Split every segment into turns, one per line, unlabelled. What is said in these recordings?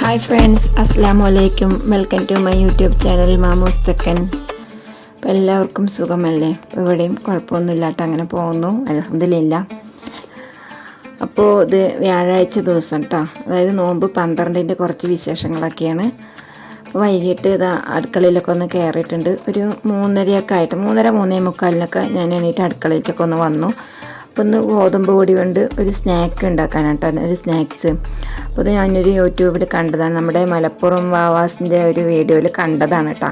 Hi friends അസ്സാം വലൈക്കും welcome to my YouTube channel മാമൂസ് തെക്കൻ എല്ലാവർക്കും സുഖമല്ലേ? എവിടെയും ഇവിടെയും കുഴപ്പമൊന്നുമില്ല അങ്ങനെ പോകുന്നു. അലഹമില്ല അപ്പോൾ ഇത് വ്യാഴാഴ്ച ദിവസം കേട്ടോ അതായത് നോമ്പ് പന്ത്രണ്ടിന്റെ കുറച്ച് വിശേഷങ്ങളൊക്കെയാണ്. അപ്പോൾ വൈകിട്ട് ഇത് അടുക്കളയിലൊക്കെ ഒന്ന് കയറിയിട്ടുണ്ട് ഒരു മൂന്നരയൊക്കെ ആയിട്ട് മൂന്നര മൂന്നേ മുക്കാലിനൊക്കെ ഞാൻ എണീറ്റ് അടുക്കളയിലേക്കൊക്കെ ഒന്ന് വന്നു. അപ്പോൾ ഒന്ന് ഗോതമ്പ് പൊടി കൊണ്ട് ഒരു സ്നാക്ക് ഉണ്ടാക്കാനാട്ടോ ഒരു സ്നാക്സ് അപ്പോൾ ഇത് ഞാനൊരു യൂട്യൂബിൽ കണ്ടതാണ്. നമ്മുടെ മലപ്പുറം വാവാസിന്റെ ഒരു വീഡിയോയിൽ കണ്ടതാണ് കേട്ടോ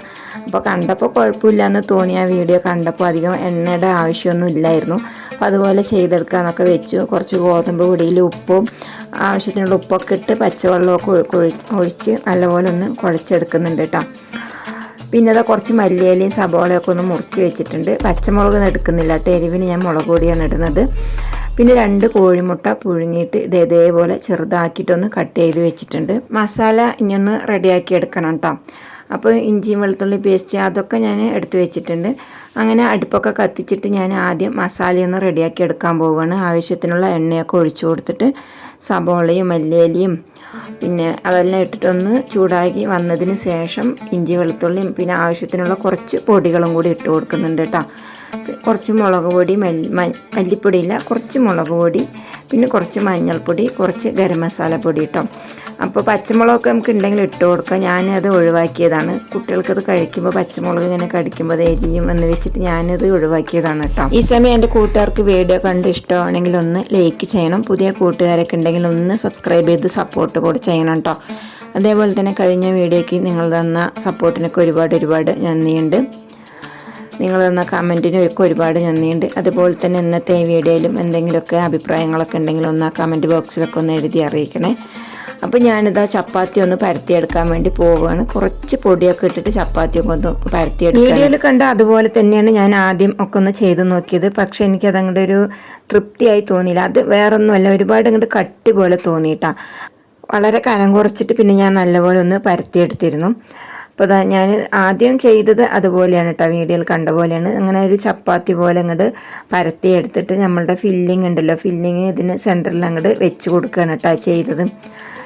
അപ്പോൾ കണ്ടപ്പോൾ കുഴപ്പമില്ല എന്ന് തോന്നി. ആ വീഡിയോ കണ്ടപ്പോൾ അധികം എണ്ണയുടെ ആവശ്യമൊന്നും ഇല്ലായിരുന്നു. അപ്പോൾ അതുപോലെ ചെയ്തെടുക്കാമെന്നൊക്കെ വെച്ചു. കുറച്ച് ഗോതമ്പ് പൊടിയിൽ ഉപ്പും ആവശ്യത്തിനുള്ള ഉപ്പൊക്കെ ഇട്ട് പച്ചവെള്ളമൊക്കെ ഒഴി- ഒഴി- ഒഴിച്ച് നല്ലപോലെ ഒന്ന് കുഴച്ചെടുക്കുന്നുണ്ട് കേട്ടോ പിന്നെ അത് കുറച്ച് മല്ലിയിലയും സബോളയൊക്കെ ഒന്ന് മുറിച്ച് വെച്ചിട്ടുണ്ട്. പച്ചമുളക് എടുക്കുന്നില്ല കേട്ടോ. എരിവിന് ഞാൻ മുളക് പൊടിയാണ് ഇടുന്നത്. പിന്നെ രണ്ട് കോഴിമുട്ട പുഴുങ്ങിയിട്ട് ഇത് ഇതേപോലെ ചെറുതാക്കിയിട്ടൊന്ന് കട്ട് ചെയ്ത് വെച്ചിട്ടുണ്ട്. മസാല ഇനിയൊന്ന് റെഡിയാക്കി എടുക്കണം കേട്ടോ. അപ്പോൾ ഇഞ്ചിയും വെളുത്തുള്ളി പേസ്റ്റ് അതൊക്കെ ഞാൻ എടുത്ത് വെച്ചിട്ടുണ്ട്. അങ്ങനെ അടുപ്പൊക്കെ കത്തിച്ചിട്ട് ഞാൻ ആദ്യം മസാലയൊന്ന് റെഡിയാക്കി എടുക്കാൻ പോവുകയാണ്. ആവശ്യത്തിനുള്ള എണ്ണയൊക്കെ ഒഴിച്ചു കൊടുത്തിട്ട് സബോളയും മല്ലിയിലയും. പിന്നെ അതെല്ലാം ഇട്ടിട്ടൊന്ന് ചൂടാക്കി വന്നതിന് ശേഷം ഇഞ്ചി വെളുത്തുള്ളിയും പിന്നെ ആവശ്യത്തിനുള്ള കുറച്ച് പൊടികളും കൂടി ഇട്ട് കൊടുക്കുന്നുണ്ട് കേട്ടോ. കുറച്ച് മുളക് പൊടി മല്ലി കുറച്ച് മുളക് പൊടി പിന്നെ കുറച്ച് മഞ്ഞൾപ്പൊടി കുറച്ച് ഗരം മസാല പൊടി കേട്ടോ അപ്പോൾ പച്ചമുളകൊക്കെ നമുക്ക് ഉണ്ടെങ്കിൽ ഇട്ട് കൊടുക്കാം. ഞാനത് ഒഴിവാക്കിയതാണ്. കുട്ടികൾക്കത് കഴിക്കുമ്പോൾ പച്ചമുളക് ഇങ്ങനെ കടിക്കുമ്പോൾ എരിയും എന്ന് വെച്ചിട്ട് ഞാനത് ഒഴിവാക്കിയതാണ് കേട്ടോ. ഈ സമയം എന്റെ കൂട്ടുകാർക്ക് വീഡിയോ കണ്ട് ഇഷ്ടമാണെങ്കിൽ ഒന്ന് ലൈക്ക് ചെയ്യണം. പുതിയ കൂട്ടുകാരൊക്കെ ഉണ്ടെങ്കിൽ ഒന്ന് സബ്സ്ക്രൈബ് ചെയ്ത് സപ്പോർട്ട് കൂടി ചെയ്യണം കേട്ടോ അതേപോലെ തന്നെ കഴിഞ്ഞ വീഡിയോയ്ക്ക് നിങ്ങൾ തന്ന സപ്പോർട്ടിനൊക്കെ ഒരുപാട് ഒരുപാട് നന്ദിയുണ്ട്. നിങ്ങൾ തന്ന കമന്റിനും ഒക്കെ ഒരുപാട് നന്ദിയുണ്ട്. അതുപോലെ തന്നെ ഇന്നത്തെ വീഡിയോയിലും എന്തെങ്കിലുമൊക്കെ അഭിപ്രായങ്ങളൊക്കെ ഉണ്ടെങ്കിൽ ഒന്ന് ആ കമന്റ് ബോക്സിലൊക്കെ ഒന്ന് എഴുതി അറിയിക്കണേ. അപ്പോൾ ഞാനിതാ ചപ്പാത്തി ഒന്ന് പരത്തിയെടുക്കാൻ വേണ്ടി പോവുകയാണ് കുറച്ച് പൊടിയൊക്കെ ഇട്ടിട്ട് ചപ്പാത്തി ഒക്കെ ഒന്ന് പരത്തിയെടുക്കും വീഡിയോയിൽ കണ്ട അതുപോലെ തന്നെയാണ് ഞാൻ ആദ്യം ഒക്കെ ഒന്ന് ചെയ്ത് നോക്കിയത്. പക്ഷെ എനിക്കത് അങ്ങോട്ട് ഒരു തൃപ്തിയായി തോന്നിയില്ല. അത് വേറൊന്നുമല്ല ഒരുപാട് അങ്ങോട്ട് കട്ടി പോലെ തോന്നിയിട്ടാണ് വളരെ കനം കുറച്ചിട്ട് പിന്നെ ഞാൻ നല്ലപോലെ ഒന്ന് പരത്തിയെടുത്തിരുന്നു. അപ്പോൾ ഞാൻ ആദ്യം ചെയ്തത് അതുപോലെയാണ് കേട്ടോ വീഡിയോയിൽ കണ്ട പോലെയാണ്. അങ്ങനെ ഒരു ചപ്പാത്തി പോലെ അങ്ങോട്ട് പരത്തി എടുത്തിട്ട് നമ്മളുടെ ഫില്ലിംഗ് ഉണ്ടല്ലോ. ഫില്ലിങ് ഇതിന് സെന്ററിൽ അങ്ങോട്ട് വെച്ച് കൊടുക്കുകയാണ് കേട്ടോ ചെയ്തത്.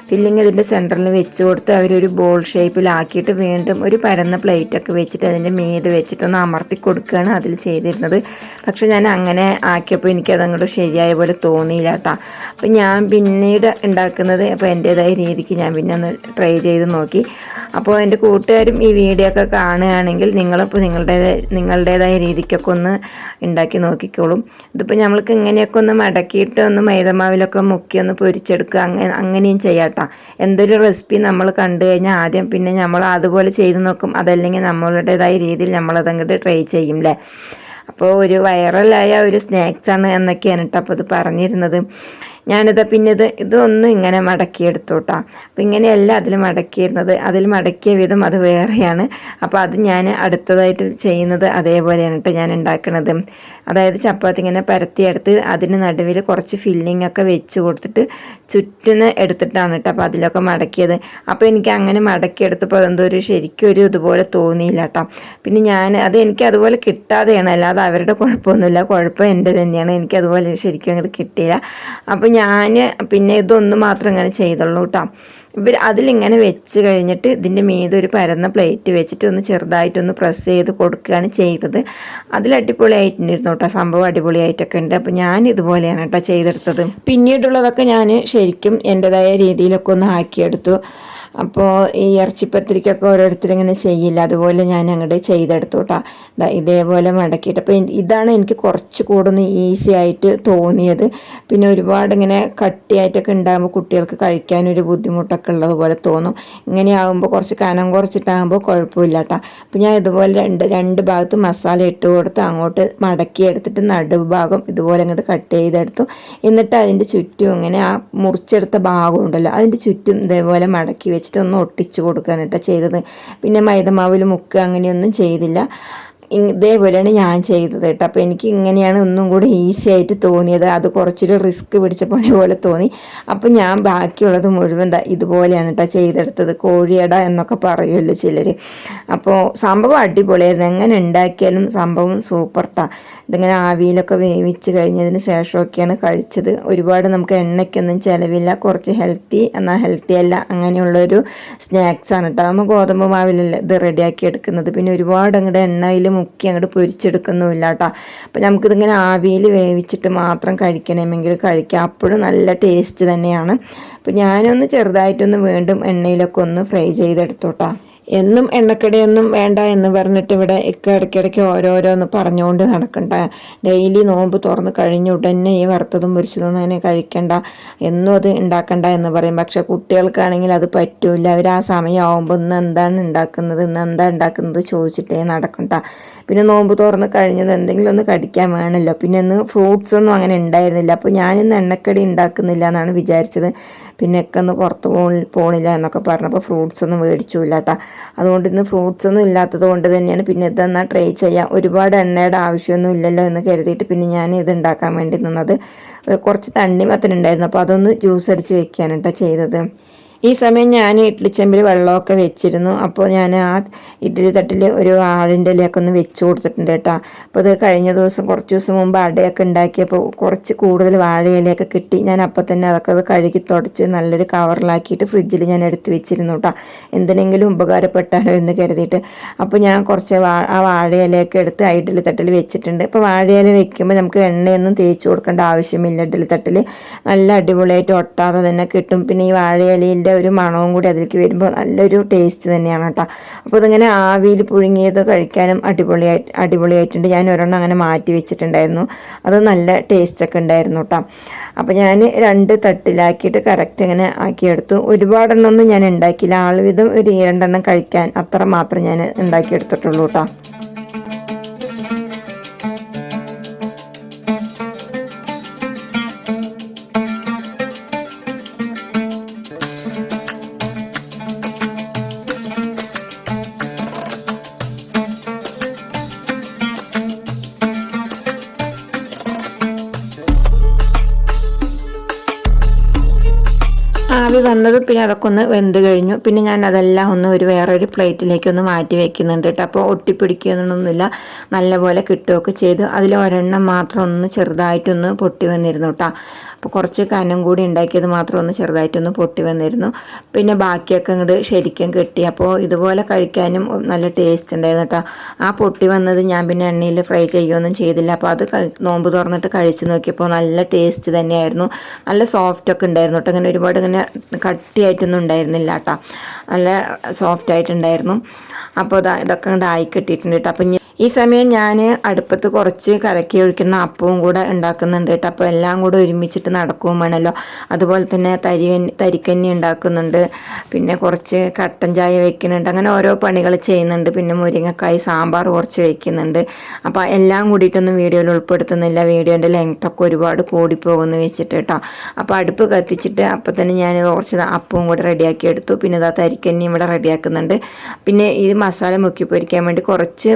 ഫില്ലിങ് ഇതിന്റെ സെന്ററിൽ വെച്ച് കൊടുത്ത് അവരൊരു ബോൾ ഷേപ്പിലാക്കിയിട്ട് വീണ്ടും ഒരു പരന്ന പ്ലേറ്റൊക്കെ വെച്ചിട്ട് അതിന്റെ മീത് വെച്ചിട്ടൊന്ന് അമർത്തി കൊടുക്കുകയാണ് അതിൽ ചെയ്തിരുന്നത്. പക്ഷെ ഞാൻ അങ്ങനെ ആക്കിയപ്പോൾ എനിക്കത് അങ്ങോട്ട് ശരിയായ പോലെ തോന്നിയില്ല കേട്ടോ അപ്പം ഞാൻ പിന്നീട് ഉണ്ടാക്കുന്നത് അപ്പോൾ എന്റേതായ രീതിക്ക് ഞാൻ പിന്നെ ഒന്ന് ട്രൈ ചെയ്ത് നോക്കി. അപ്പോൾ എന്റെ കൂട്ടുകാരും ഈ വീഡിയോ ഒക്കെ കാണുകയാണെങ്കിൽ നിങ്ങളിപ്പോൾ നിങ്ങളുടെ നിങ്ങളുടേതായ രീതിക്കൊക്കെ ഒന്ന് ഉണ്ടാക്കി നോക്കിക്കോളും. ഇതിപ്പോൾ നമ്മൾക്ക് ഇങ്ങനെയൊക്കെ ഒന്ന് മടക്കിയിട്ട് ഒന്ന് മൈദമാവിലൊക്കെ മുക്കി ഒന്ന് പൊരിച്ചെടുക്കുക അങ്ങനെ അങ്ങനെയും ചെയ്യാട്ടോ. എന്തൊരു റെസിപ്പി നമ്മൾ കണ്ടു കഴിഞ്ഞാൽ ആദ്യം പിന്നെ നമ്മൾ അതുപോലെ ചെയ്ത് നോക്കും. അതല്ലെങ്കിൽ നമ്മളുടേതായ രീതിയിൽ നമ്മളതങ്ങോട്ട് ട്രൈ ചെയ്യും അല്ലേ അപ്പോൾ ഒരു വൈറലായ ഒരു സ്നാക്സാണ് എന്നൊക്കെയാണ് കേട്ടോ അപ്പോൾ അത് പറഞ്ഞിരുന്നത്. ഞാനിത് പിന്നെ ഇത് ഇതൊന്ന് ഇങ്ങനെ മടക്കിയെടുത്തു കേട്ടോ അപ്പോൾ ഇങ്ങനെയല്ല അതിൽ മടക്കിയിരുന്നത്. അതിൽ മടക്കിയ വിധം അത് വേറെയാണ്. അപ്പോൾ അത് ഞാൻ അടുത്തതായിട്ട് ചെയ്യുന്നത് അതേപോലെയാണ് കേട്ടോ ഞാൻ ഉണ്ടാക്കുന്നത് അതായത് ചപ്പാത്തി ഇങ്ങനെ പരത്തിയെടുത്ത് അതിന് നടുവിൽ കുറച്ച് ഫില്ലിംഗ് ഒക്കെ വെച്ച് കൊടുത്തിട്ട് ചുറ്റിന് എടുത്തിട്ടാണ് കേട്ടോ അപ്പോൾ അതിലൊക്കെ മടക്കിയത്. അപ്പോൾ എനിക്ക് അങ്ങനെ മടക്കിയെടുത്തപ്പോൾ എന്തോ ഒരു ശരിക്കും ഒരു ഇതുപോലെ തോന്നിയില്ല കേട്ടോ പിന്നെ ഞാൻ അത് എനിക്ക് അതുപോലെ കിട്ടാതെയാണ്. അല്ലാതെ അവരുടെ കുഴപ്പമൊന്നുമില്ല. കുഴപ്പം എന്റെ തന്നെയാണ്. എനിക്ക് അതുപോലെ ശരിക്കും അങ്ങോട്ട് കിട്ടിയില്ല. അപ്പോൾ ഞാൻ പിന്നെ ഇതൊന്ന് മാത്രം ഇങ്ങനെ ചെയ്തുള്ളൂ കേട്ടോ ഇവർ അതിലിങ്ങനെ വെച്ച് കഴിഞ്ഞിട്ട് ഇതിന്റെ മീതെ ഒരു പരന്ന പ്ലേറ്റ് വെച്ചിട്ട് ഒന്ന് ചെറുതായിട്ടൊന്ന് പ്രസ് ചെയ്ത് കൊടുക്കുകയാണ് ചെയ്തത്. അതിൽ അടിപൊളിയായിട്ടുണ്ടായിരുന്നു കേട്ടോ സംഭവം അടിപൊളിയായിട്ടൊക്കെ ഉണ്ട്. അപ്പോൾ ഞാൻ ഇതുപോലെയാണ് കേട്ടോ ചെയ്തെടുത്തത്. പിന്നീടുള്ളതൊക്കെ ഞാൻ ശരിക്കും എന്റെതായ രീതിയിലൊക്കെ ഒന്ന് ആക്കിയെടുത്തു. അപ്പോൾ ഈ ഇറച്ചിപ്പത്തിരിക്കൊക്കെ ഓരോരുത്തരും ഇങ്ങനെ ചെയ്യില്ല. അതുപോലെ ഞാൻ അങ്ങോട്ട് ചെയ്തെടുത്തു കേട്ടോ ഇതേപോലെ മടക്കിയിട്ട്. അപ്പോൾ ഇതാണ് എനിക്ക് കുറച്ച് കൂടുതൽ ഈസി ആയിട്ട് തോന്നിയത്. പിന്നെ ഒരുപാട് ഇങ്ങനെ കട്ടിയായിട്ടൊക്കെ ഉണ്ടാകുമ്പോൾ കുട്ടികൾക്ക് കഴിക്കാനൊരു ബുദ്ധിമുട്ടൊക്കെ ഉള്ളതുപോലെ തോന്നും. ഇങ്ങനെ ആകുമ്പോൾ കുറച്ച് കനം കുറച്ചിട്ടാകുമ്പോൾ കുഴപ്പമില്ല കേട്ടോ അപ്പോൾ ഞാൻ ഇതുപോലെ രണ്ട് രണ്ട് ഭാഗത്ത് മസാല ഇട്ട് കൊടുത്ത് അങ്ങോട്ട് മടക്കി എടുത്തിട്ട് നടുഭാഗം ഇതുപോലെ അങ്ങോട്ട് കട്ട് ചെയ്തെടുത്തു. എന്നിട്ട് അതിന്റെ ചുറ്റും ഇങ്ങനെ ആ മുറിച്ചെടുത്ത ഭാഗം ഉണ്ടല്ലോ അതിന്റെ ചുറ്റും ഇതേപോലെ മടക്കി വെച്ചിട്ട് ഒന്ന് ഒട്ടിച്ചു കൊടുക്കുകയാണ് ചെയ്തത്. പിന്നെ മൈദമാവിൽ മുക്കുക അങ്ങനെയൊന്നും ചെയ്തില്ല. ഇതേപോലെയാണ് ഞാൻ ചെയ്തത് കേട്ടോ. അപ്പോൾ എനിക്ക് ഇങ്ങനെയാണ് ഒന്നും കൂടി ഈസി ആയിട്ട് തോന്നിയത്. അത് കുറച്ചൊരു റിസ്ക് പിടിച്ച പണി പോലെ തോന്നി. അപ്പോൾ ഞാൻ ബാക്കിയുള്ളത് മുഴുവൻ ഇതുപോലെയാണ് കേട്ടോ ചെയ്തെടുത്തത്. കോഴിയട എന്നൊക്കെ പറയുമല്ലോ ചിലർ അപ്പോൾ സംഭവം അടിപൊളിയായിരുന്നു. എങ്ങനെ ഉണ്ടാക്കിയാലും സംഭവം സൂപ്പർ ടാ ഇതിങ്ങനെ ആവിയിലൊക്കെ വേവിച്ച് കഴിഞ്ഞതിന് ശേഷമൊക്കെയാണ് കഴിച്ചത്. ഒരുപാട് നമുക്ക് എണ്ണയ്ക്കൊന്നും ചിലവില്ല. കുറച്ച് ഹെൽത്തി എന്നാൽ ഹെൽത്തി അല്ല. അങ്ങനെയുള്ളൊരു സ്നാക്സാണ് കേട്ടോ. നമ്മൾ ഗോതമ്പ് മാവിലല്ലേ ഇത് റെഡിയാക്കി എടുക്കുന്നത്. പിന്നെ ഒരുപാട് അങ്ങോട്ട് എണ്ണയിൽ മുക്കി അങ്ങോട്ട് പൊരിച്ചെടുക്കുന്നുമില്ല കേട്ടോ അപ്പം നമുക്കിതിങ്ങനെ ആവിയിൽ വേവിച്ചിട്ട് മാത്രം കഴിക്കണമെങ്കിൽ കഴിക്കാം. അപ്പോഴും നല്ല ടേസ്റ്റ് തന്നെയാണ്. അപ്പം ഞാനൊന്ന് ചെറുതായിട്ടൊന്ന് വീണ്ടും എണ്ണയിലൊക്കെ ഒന്ന് ഫ്രൈ ചെയ്തെടുത്തോട്ടാ. എന്നും എണ്ണക്കടിയൊന്നും വേണ്ട എന്ന് പറഞ്ഞിട്ട് ഇവിടെ ഇക്ക ഇടയ്ക്കിടയ്ക്ക് ഓരോരോന്ന് പറഞ്ഞുകൊണ്ട് നടക്കണ്ട. ഡെയിലി നോമ്പ് തുറന്ന് കഴിഞ്ഞ ഉടനെ ഈ വറുത്തതും പൊരിച്ചതും തന്നെ കഴിക്കണ്ട. എന്നും അത് ഉണ്ടാക്കണ്ട എന്ന് പറയും. പക്ഷെ കുട്ടികൾക്കാണെങ്കിൽ അത് പറ്റൂല. അവർ ആ സമയമാകുമ്പോൾ ഇന്ന് എന്താണ് ഉണ്ടാക്കുന്നത് ഇന്ന് എന്താ ഉണ്ടാക്കുന്നത് ചോദിച്ചിട്ടേ നടക്കണ്ട. പിന്നെ നോമ്പ് തുറന്ന് കഴിഞ്ഞത് എന്തെങ്കിലും ഒന്ന് കടിക്കാൻ വേണമല്ലോ. പിന്നെ ഇന്ന് ഫ്രൂട്ട്സ് ഒന്നും അങ്ങനെ ഉണ്ടായിരുന്നില്ല. അപ്പോൾ ഞാനിന്ന് എണ്ണക്കടി ഉണ്ടാക്കുന്നില്ല എന്നാണ് വിചാരിച്ചത്. പിന്നെ ഒക്കെ ഒന്ന് പുറത്ത് പോണില്ല എന്നൊക്കെ പറഞ്ഞപ്പോൾ ഫ്രൂട്ട്സ് ഒന്നും മേടിച്ചില്ല കേട്ടോ അതുകൊണ്ട് ഇന്ന് ഫ്രൂട്ട്സ് ഒന്നും ഇല്ലാത്തത് കൊണ്ട് തന്നെയാണ്. പിന്നെ ഇതെന്നാൽ ട്രൈ ചെയ്യാം. ഒരുപാട് എണ്ണയുടെ ആവശ്യമൊന്നും ഇല്ലല്ലോ എന്ന് കരുതിയിട്ട് പിന്നെ ഞാൻ ഇത് ഉണ്ടാക്കാൻ വേണ്ടി നിന്നത്. കുറച്ച് തണ്ണിമത്തനുണ്ടായിരുന്നു അപ്പോൾ അതൊന്ന് ജ്യൂസ് അടിച്ച് വെക്കാനാണ് കേട്ടോ ചെയ്തത്. ഈ സമയം ഞാൻ ഇഡ്ഡലിച്ചെമ്പിൽ വെള്ളമൊക്കെ വെച്ചിരുന്നു. അപ്പോൾ ഞാൻ ആ ഇഡ്ഡലി തട്ടിൽ ഒരു ആഴിന്റെ ഇലയൊക്കെ ഒന്ന് വെച്ച് കൊടുത്തിട്ടുണ്ട് കേട്ടോ. അപ്പോൾ ഇത് കഴിഞ്ഞ ദിവസം കുറച്ച് ദിവസം മുമ്പ് അടയൊക്കെ ഉണ്ടാക്കിയപ്പോൾ കുറച്ച് കൂടുതൽ വാഴയിലയൊക്കെ കിട്ടി. ഞാൻ അപ്പോൾ തന്നെ അതൊക്കെ അത് കഴുകി തുടച്ച് നല്ലൊരു കവറിലാക്കിയിട്ട് ഫ്രിഡ്ജിൽ ഞാൻ എടുത്ത് വെച്ചിരുന്നു കേട്ടോ. എന്തിനെങ്കിലും ഉപകാരപ്പെട്ടാലോ എന്ന് കരുതിയിട്ട്. അപ്പോൾ ഞാൻ കുറച്ച് ആ വാഴയിലയൊക്കെ എടുത്ത് ആ ഇഡ്ഡലി തട്ടിൽ വെച്ചിട്ടുണ്ട്. ഇപ്പോൾ വാഴയില വെക്കുമ്പോൾ നമുക്ക് എണ്ണയൊന്നും തേച്ച് കൊടുക്കേണ്ട ആവശ്യമില്ല ഇഡ്ഡലി തട്ടിൽ നല്ല അടിപൊളിയായിട്ട് ഒട്ടാതെ തന്നെ കിട്ടും. പിന്നെ ഈ വാഴയിലയിന്റെ ഒരു മണവും കൂടി അതിലേക്ക് വരുമ്പോൾ നല്ലൊരു ടേസ്റ്റ് തന്നെയാണ് കേട്ടോ അപ്പോൾ ഇതിങ്ങനെ ആവിയിൽ പുഴുങ്ങിയത് കഴിക്കാനും അടിപൊളിയായിട്ട് അടിപൊളിയായിട്ടുണ്ട്. ഞാൻ ഒരെണ്ണം അങ്ങനെ മാറ്റി വെച്ചിട്ടുണ്ടായിരുന്നു. അത് നല്ല ടേസ്റ്റൊക്കെ ഉണ്ടായിരുന്നു കേട്ടോ അപ്പോൾ ഞാൻ രണ്ട് തട്ടിലാക്കിയിട്ട് കറക്റ്റ് ഇങ്ങനെ ആക്കിയെടുത്തു. ഒരുപാടെണ്ണമൊന്നും ഞാൻ ഉണ്ടാക്കിയില്ല. ആൾവിധം ഒരു രണ്ടെണ്ണം കഴിക്കാൻ അത്ര മാത്രം ഞാൻ ഉണ്ടാക്കിയെടുത്തിട്ടുള്ളൂ കേട്ടോ ആവി വന്നത് പിന്നെ അതൊക്കെ ഒന്ന് വെന്ത് കഴിഞ്ഞു. പിന്നെ ഞാൻ അതെല്ലാം ഒന്ന് ഒരു വേറൊരു പ്ലേറ്റിലേക്ക് ഒന്ന് മാറ്റി വെക്കുന്നുണ്ട് കേട്ടോ. അപ്പോൾ ഒട്ടിപ്പിടിക്കുന്നൊന്നുമില്ല നല്ലപോലെ കിട്ടുകയൊക്കെ ചെയ്ത്. അതിൽ ഒരെണ്ണം മാത്രം ഒന്ന് ചെറുതായിട്ടൊന്ന് പൊട്ടി വന്നിരുന്നു കേട്ടോ. അപ്പോൾ കുറച്ച് കനം കൂടി ഉണ്ടാക്കിയത് മാത്രം ഒന്ന് ചെറുതായിട്ടൊന്ന് പൊട്ടി വന്നിരുന്നു. പിന്നെ ബാക്കിയൊക്കെ ഇങ്ങോട്ട് ശരിക്കും കിട്ടി. അപ്പോൾ ഇതുപോലെ കഴിക്കാനും നല്ല ടേസ്റ്റ് ഉണ്ടായിരുന്നു കേട്ടോ. ആ പൊട്ടി വന്നത് ഞാൻ പിന്നെ എണ്ണയിൽ ഫ്രൈ ചെയ്യുകയൊന്നും ചെയ്തില്ല. അപ്പോൾ അത് നോമ്പ് തുറന്നിട്ട് കഴിച്ചു നോക്കിയപ്പോൾ നല്ല ടേസ്റ്റ് തന്നെയായിരുന്നു. നല്ല സോഫ്റ്റ് ഒക്കെ ഉണ്ടായിരുന്നു കേട്ടോ. അങ്ങനെ ഒരുപാട് ഇങ്ങനെ കട്ടിയായിട്ടൊന്നും ഉണ്ടായിരുന്നില്ല കേട്ടോ നല്ല സോഫ്റ്റ് ആയിട്ടുണ്ടായിരുന്നു. അപ്പോൾ ഇതാ ഇതൊക്കെ ഇങ്ങോട്ട് ആയി കിട്ടിയിട്ടുണ്ട് കേട്ടോ അപ്പം ഈ സമയം ഞാൻ അടുപ്പത്ത് കുറച്ച് കലക്കി ഒഴിക്കുന്ന അപ്പവും കൂടെ ഉണ്ടാക്കുന്നുണ്ട് കേട്ടോ. അപ്പോൾ എല്ലാം കൂടെ ഒരുമിച്ചിട്ട് നടക്കുകയും വേണമല്ലോ. അതുപോലെ തന്നെ തരി തരിക്കന്നി ഉണ്ടാക്കുന്നുണ്ട്. പിന്നെ കുറച്ച് കട്ടൻ ചായ വെക്കുന്നുണ്ട്. അങ്ങനെ ഓരോ പണികൾ ചെയ്യുന്നുണ്ട്. പിന്നെ മുരിങ്ങക്കായി സാമ്പാർ കുറച്ച് വെക്കുന്നുണ്ട്. അപ്പോൾ എല്ലാം കൂടിയിട്ടൊന്നും വീഡിയോയിൽ ഉൾപ്പെടുത്തുന്നില്ല. വീഡിയോന്റെ ലെങ്ത്തൊക്കെ ഒരുപാട് കൂടിപ്പോകുമെന്ന് വെച്ചിട്ട് കേട്ടോ. അപ്പോൾ അടുപ്പ് കത്തിച്ചിട്ട് അപ്പോൾ തന്നെ ഞാൻ കുറച്ച് അപ്പവും കൂടെ റെഡിയാക്കി എടുത്തു. പിന്നെ ഇതാ തരിക്കന്നി ഇവിടെ റെഡിയാക്കുന്നുണ്ട്. പിന്നെ ഇത് മസാല മുക്കി പൊരിക്കാൻ വേണ്ടി കുറച്ച്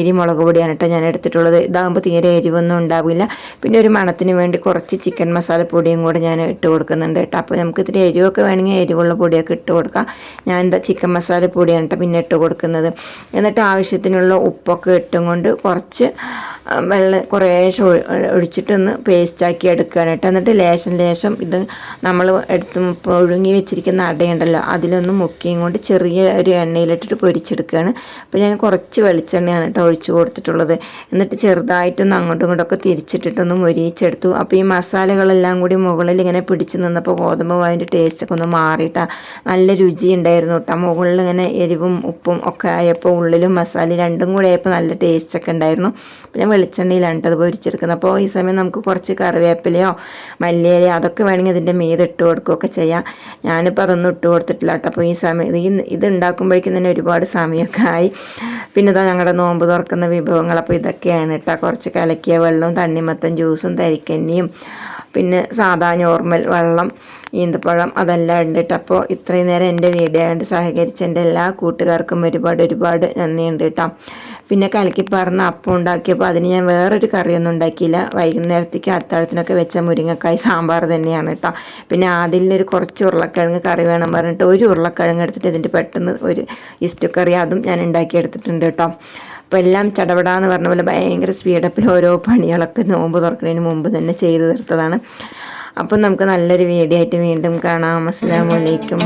കാശ്മീരി മുളക് പൊടിയാണ് കേട്ടോ ഞാൻ എടുത്തിട്ടുള്ളത്. ഇതാകുമ്പോൾ തീരെ എരിവൊന്നും ഉണ്ടാവില്ല. പിന്നെ ഒരു മണത്തിന് വേണ്ടി കുറച്ച് ചിക്കൻ മസാല പൊടിയും കൂടെ ഞാൻ ഇട്ട് കൊടുക്കുന്നുണ്ട് കേട്ടോ. അപ്പോൾ നമുക്ക് ഇത്തിരി എരിവൊക്കെ വേണമെങ്കിൽ എരിവുള്ള പൊടിയൊക്കെ ഇട്ട് കൊടുക്കാം. ഞാൻ എന്താ ചിക്കൻ മസാല പൊടിയാണ് പിന്നെ ഇട്ട് കൊടുക്കുന്നത്. എന്നിട്ട് ആവശ്യത്തിനുള്ള ഉപ്പൊക്കെ ഇട്ടും കൊണ്ട് കുറച്ച് വെള്ള കുറേശ്ശെ ഒഴി- ഒഴിച്ചിട്ടൊന്ന് പേസ്റ്റാക്കി എടുക്കുകയാണ് കേട്ടോ. എന്നിട്ട് ലേശം ലേശം ഇത് നമ്മൾ എടുത്ത് ഒഴുങ്ങി വെച്ചിരിക്കുന്ന അടയുണ്ടല്ലോ അതിലൊന്ന് മുക്കിയും കൊണ്ട് ചെറിയ ഒരു എണ്ണയിലിട്ടിട്ട് പൊരിച്ചെടുക്കുകയാണ്. അപ്പോൾ ഞാൻ കുറച്ച് വെളിച്ചെണ്ണയാണ് കേട്ടോ ഒഴിച്ച് കൊടുത്തിട്ടുള്ളത്. എന്നിട്ട് ചെറുതായിട്ടൊന്ന് അങ്ങോട്ടും ഇങ്ങോട്ടൊക്കെ തിരിച്ചിട്ടിട്ടൊന്ന് മൊരിയിച്ചെടുത്തു. അപ്പോൾ ഈ മസാലകളെല്ലാം കൂടി മുകളിൽ ഇങ്ങനെ പിടിച്ച് നിന്നപ്പോൾ ഗോതമ്പ് മാവിന്റെ ടേസ്റ്റൊക്കെ ഒന്ന് മാറിയിട്ടാ നല്ല രുചി ഉണ്ടായിരുന്നു കേട്ടോ മുകളിൽ ഇങ്ങനെ എരിവും ഉപ്പും ഒക്കെ ആയപ്പോൾ ഉള്ളിലും മസാല രണ്ടും കൂടെ ആയപ്പോൾ നല്ല ടേസ്റ്റൊക്കെ ഉണ്ടായിരുന്നു. പിന്നെ വെളിച്ചെണ്ണയിലാണ് അത് പൊരിച്ചെടുക്കുന്നത്. അപ്പോൾ ഈ സമയം നമുക്ക് കുറച്ച് കറിവേപ്പിലയോ മല്ലിയിലയോ അതൊക്കെ വേണമെങ്കിൽ അതിന്റെ മീത് ഇട്ട് കൊടുക്കുകയൊക്കെ ചെയ്യാം. ഞാനിപ്പോൾ അതൊന്നും ഇട്ട് കൊടുത്തിട്ടില്ല കേട്ടോ അപ്പോൾ ഈ സമയം ഇത് ഉണ്ടാക്കുമ്പോഴേക്കും തന്നെ ഒരുപാട് സമയമൊക്കെ ആയി. പിന്നെ ഇതാ ഞങ്ങളുടെ നോമ്പ് തുറക്കുന്ന വിഭവങ്ങൾ. അപ്പോൾ ഇതൊക്കെയാണ് കേട്ടോ കുറച്ച് കലക്കിയ വെള്ളവും തണ്ണിമത്തൻ ജ്യൂസും തരിക്കന്നിയും പിന്നെ സാധാ നോർമൽ വെള്ളം ഈന്തപ്പഴം അതെല്ലാം ഉണ്ട് കേട്ടോ അപ്പോൾ ഇത്രയും നേരം എന്റെ വീഡിയോ കണ്ട് സഹകരിച്ച എന്റെ എല്ലാ കൂട്ടുകാർക്കും ഒരുപാട് ഒരുപാട് നന്ദിയുണ്ട് കേട്ടോ പിന്നെ കലക്കിപ്പാർന്ന് അപ്പം ഉണ്ടാക്കിയപ്പോൾ അതിന് ഞാൻ വേറൊരു കറിയൊന്നും ഉണ്ടാക്കിയില്ല. വൈകുന്നേരത്തേക്ക് അത്താഴത്തിനൊക്കെ വെച്ച മുരിങ്ങക്കായ് സാമ്പാർ തന്നെയാണ് കേട്ടോ പിന്നെ അതിലൊരു കുറച്ച് ഉരുളക്കിഴങ്ങ് കറി വേണം പറഞ്ഞിട്ട് ഒരു ഉരുളക്കിഴങ്ങ് എടുത്തിട്ട് ഇതിന്റെ പെട്ടെന്ന് ഒരു ഇസ്റ്റു കറി അതും ഞാൻ ഉണ്ടാക്കിയെടുത്തിട്ടുണ്ട് കേട്ടോ അപ്പോൾ എല്ലാം ചടപടാന്ന് പറഞ്ഞ പോലെ ഭയങ്കര സ്പീഡപ്പിൽ ഓരോ പണികളൊക്കെ നോമ്പ് തുറക്കുന്നതിന് മുമ്പ് തന്നെ ചെയ്തു തീർത്തതാണ്. അപ്പം നമുക്ക് നല്ലൊരു വീഡിയോ ആയിട്ട് വീണ്ടും കാണാം. അസ്സാം വലൈക്കും